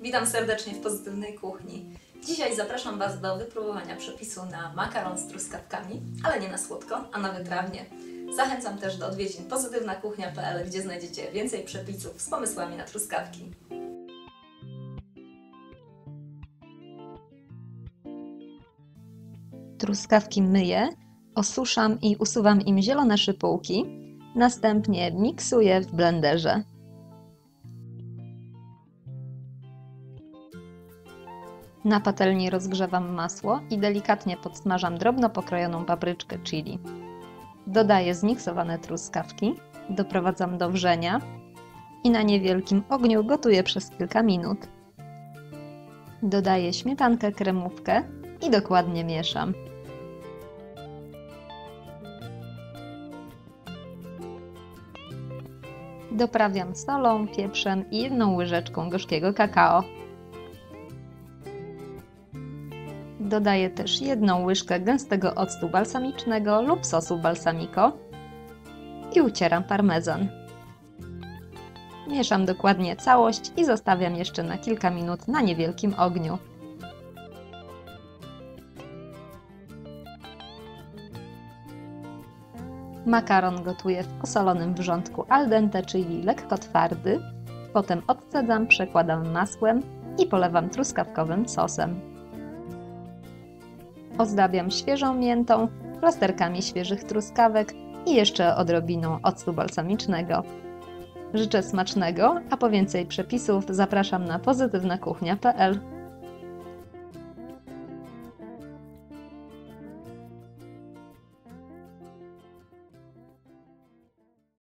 Witam serdecznie w Pozytywnej Kuchni. Dzisiaj zapraszam Was do wypróbowania przepisu na makaron z truskawkami, ale nie na słodko, a na wytrawnie. Zachęcam też do odwiedzin pozytywnakuchnia.pl, gdzie znajdziecie więcej przepisów z pomysłami na truskawki. Truskawki myję, osuszam i usuwam im zielone szypułki. Następnie miksuję w blenderze. Na patelni rozgrzewam masło i delikatnie podsmażam drobno pokrojoną papryczkę chili. Dodaję zmiksowane truskawki, doprowadzam do wrzenia i na niewielkim ogniu gotuję przez kilka minut. Dodaję śmietankę, kremówkę i dokładnie mieszam. Doprawiam solą, pieprzem i jedną łyżeczką gorzkiego kakao. Dodaję też jedną łyżkę gęstego octu balsamicznego lub sosu balsamico i ucieram parmezan. Mieszam dokładnie całość i zostawiam jeszcze na kilka minut na niewielkim ogniu. Makaron gotuję w osolonym wrzątku al dente, czyli lekko twardy. Potem odcedzam, przekładam masłem i polewam truskawkowym sosem. Ozdabiam świeżą miętą, plasterkami świeżych truskawek i jeszcze odrobiną octu balsamicznego. Życzę smacznego, a po więcej przepisów zapraszam na pozytywnakuchnia.pl.